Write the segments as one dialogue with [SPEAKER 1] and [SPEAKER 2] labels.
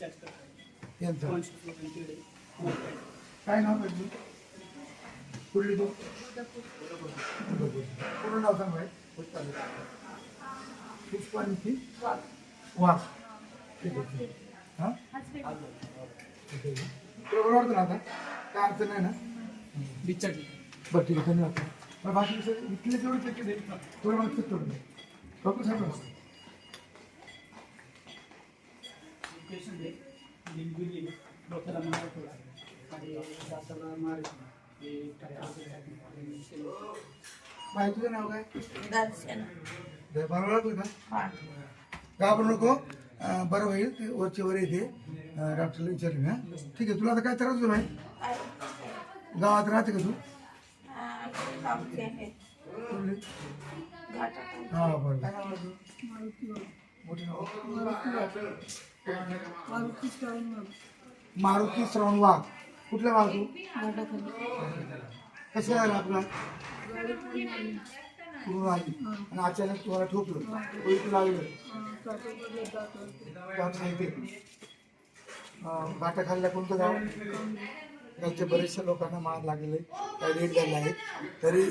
[SPEAKER 1] करतात.
[SPEAKER 2] त्यांचं काय नाव तुझं? कुठली तू? पूर्ण नाव सांग भाई पुष्पांची? वाघ. ठीक आहे. हा ठीक आहे. तुला बरं वाटतं ना आता? काय अडचण नाही ना?
[SPEAKER 1] डिस्चार्ज
[SPEAKER 2] बरं ठीक आहे धन्यवाद. बाकी विषय इथले जेवढे चेक केले तेवढे मला चेक करून डॉक्टर
[SPEAKER 1] डोक्याला मार थोडा आणि दाताला मार आहे. ते काय औषध
[SPEAKER 2] बाई तुझं नाव काय? दे- बरं लागलं का
[SPEAKER 3] हा
[SPEAKER 2] घाबरू नको. अं, बरं होईल. ते वरचे वर येते. अं, डॉक्टरला विचारले ना ठीक आहे तुला आता काय त्रास भाई? गावात राहते का तू? कुठली? हा बरं. काय नाव आहे तुझं? मारुती श्रवण वाघ. कुठल्या वाघू कसं झालं आपला? पूर्ण आली. आणि अचानक तुम्हाला ठोकलं. उलटं लागलं त्यात सांगते बाटा खाल्ल्या कोणतं गाव? त्यांच्या बरेचशा लोकांना मार लागलेले. काही लेट झाले आहे तरी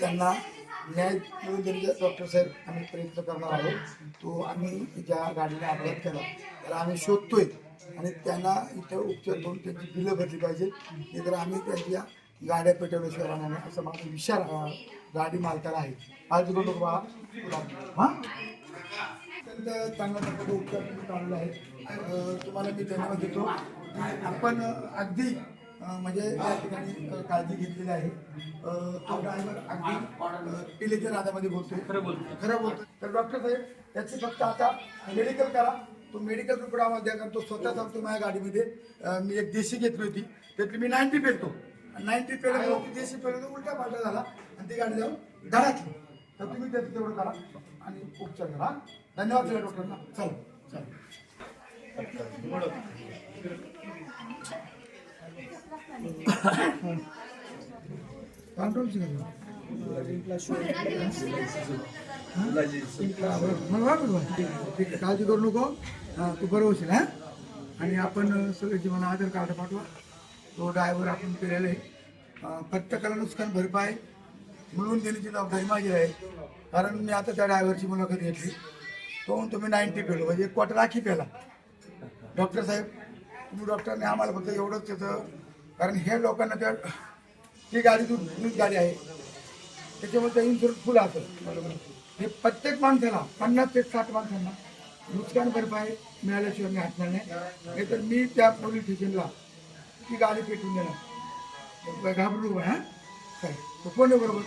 [SPEAKER 2] त्यांना न्याय मिळून डॉक्टर साहेब आम्ही प्रयत्न करणार आहोत तो आम्ही ज्या गाडीने अपघात केला त्याला आम्ही शोधतोय आणि त्यांना इथं उपचार करून त्यांची बिलं भरली पाहिजे. नाही तर आम्ही त्यांच्या गाड्या पेटवल्याशिवाय राहणार नाही असं माझा विचार गाडी मालकाला आहे. आज करू हां? अत्यंत चांगल्या प्रकारचे उपचार तुम्ही आहे. तुम्हाला मी धन्यवाद देतो. आपण अगदी म्हणजे या ठिकाणी काळजी घेतलेली आहे. तो ड्रायव्हर अगदी पिलेच्या नादामध्ये बोलतोय.
[SPEAKER 1] खरं बोलतो
[SPEAKER 2] खरं बोलतो तर डॉक्टर साहेब याची फक्त आता मेडिकल करा. तो मेडिकल रिपोर्ट आम्हाला द्या कारण तो स्वतः सांगतो माझ्या गाडीमध्ये. मी एक देशी घेतली होती. त्यातली मी नाईन्टी पेलतो नाईन्टी पेल्यामुळे ती देशी पेलं उलटा पालटा झाला. आणि ती गाडी जाऊन धडाकली तर तुम्ही त्याचं तेवढं करा. आणि उपचार करा. धन्यवाद डॉक्टरना चला चला. काळजी करू नको हां तू बरं होशील हां आणि आपण सगळ्याची मला आधार कार्ड पाठवा तो ड्रायव्हर आपण केलेला आहे प्रत्येकाला नुकसान भरपाई मिळवून देण्याची जबाबदारी माझी आहे कारण मी आता त्या ड्रायव्हरची मुलाखत घेतली तो म्हणतो मी नाईन्टी पेलो म्हणजे एक क्वार्टर आखी पेला डॉक्टर साहेब तुम्ही डॉक्टरने आम्हाला फक्त एवढंच त्याचं कारण हे लोकांना त्या ती गाडी दूध गाडी आहे. त्याच्यामुळे त्या इन्शुरन्स फुल असेल हे प्रत्येक माणसाला पन्नास ते साठ माणसांना नुकसान भरपाई मिळाल्याशिवाय मी हटणार नाही. नाहीतर मी त्या पोलीस स्टेशनला ती गाडी पेटून देणार. घाबरू हां? काय कोण आहे बरोबर.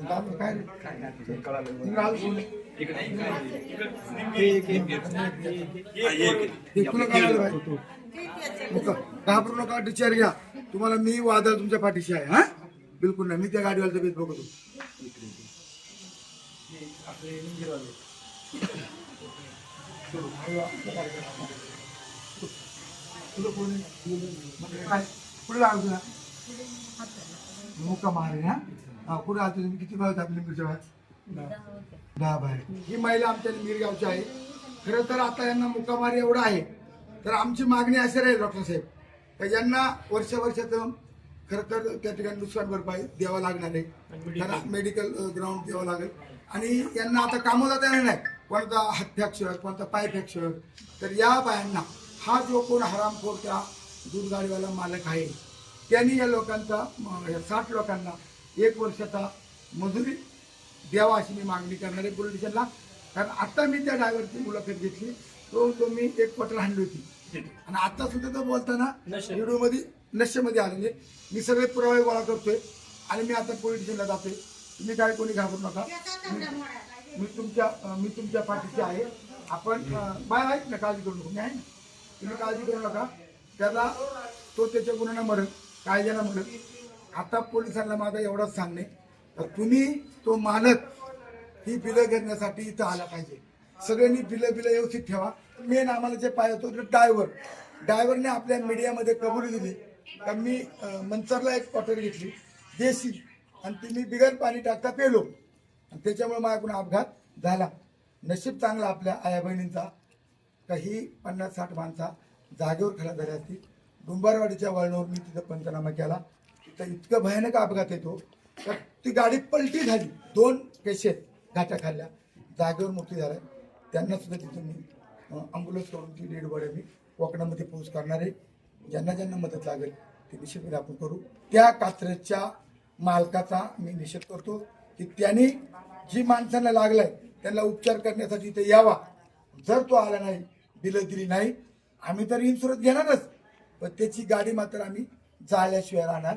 [SPEAKER 2] काय पूर्ण तुम्ही तुला घाबरू नका डिचार घ्या तुम्हाला मी वादळ तुमच्या पाठीशी आहे हा बिलकुल नाही मी त्या गाडीवाल्याचा बेत बघतो पुढे लागू काय? मुका मारे हा हा कुठे आलतो तुम्ही? किती भाव आपली मिरच्या बाहेर. दहा बाहेर. ही महिला आमच्या मिरगावची आहे. खरं तर आता यांना मुकामारी एवढा आहे. तर आमची मागणी अशी राहील डॉक्टर साहेब का यांना वर्ष वर्षाचं खरं तर त्या ठिकाणी नुकसान भरपाई द्यावं लागणार आहे. त्यांना मेडिकल ग्राउंड द्यावं लागेल. आणि यांना आता कामं जाता येणार नाही कोणता हात फ्रॅक्चर कोणता पाय फ्रॅक्चर. तर या बायांना हा जो कोण हरामखोर त्या दूध गाडीवाला मालक आहे त्यांनी या लोकांचा साठ लोकांना एक वर्षाचा मजुरी द्यावा अशी मी मागणी करणार आहे पोलीस स्टेशनला. कारण आता मी त्या ड्रायव्हरची मुलाखत घेतली. तो तो मी एक क्वार्टर हाणली होती. आणि आता सुद्धा तो बोलताना. व्हिडिओमध्ये नशेमध्ये आलेले मी सगळे पुरावे गोळा करतोय. आणि मी आता पोलीस स्टेशनला जातोय. तुम्ही काय कोणी घाबरू नका. मी- तुमच्या मी तुमच्या पाठीशी आहे. आपण बाय आहेत ना काळजी करू नका. मी आहे ना? तुम्ही काळजी करू नका. त्याला तो त्याच्या गुन्ह्यानं मरण कायद्यानं मरण आता पोलिसांना माझा एवढंच सांगणे. तर तुम्ही तो मालक ही बिलं घेण्यासाठी इथं आला पाहिजे. सगळ्यांनी बिलं बिलं व्यवस्थित ठेवा. मेन आम्हाला जे पाहिजे होतं ड्रायव्हर ड्रायव्हरने आपल्या मीडियामध्ये कबुली दिली. तर मी मंचरला एक क्वार्टर घेतली. देशी. आणि ती मी बिगर पाणी टाकता पेलो. आणि त्याच्यामुळे माझ्याकडून अपघात झाला. नशीब चांगला आपल्या आया बहिणींचा. काही पन्नास साठ माणसा जागेवर खडा झाल्या असतील. डुंबारवाडीच्या वळणावर मी तिथं पंचनामा केला. तर इतकं भयानक अपघात येतो. तर ती गाडी पलटी झाली. दोन पैसे घाटा खाल्ल्या. जागेवर मृत्यू झाला त्यांना सुद्धा तिथून मी ॲम्ब्युलन्स करून ती डेड बॉडी मी कोकणामध्ये पोहोच करणार आहे. ज्यांना ज्यांना मदत लागेल ते निश्चितपणे आपण करू. त्या कात्रेच्या मालकाचा मी निषेध करतो की त्यांनी जी माणसांना लागलाय त्यांना उपचार करण्यासाठी ते यावा. जर तो आला नाही बिलं दिली नाही आम्ही तर इन्शुरन्स घेणारच. पण त्याची गाडी मात्र आम्ही जाळल्याशिवाय राहणार.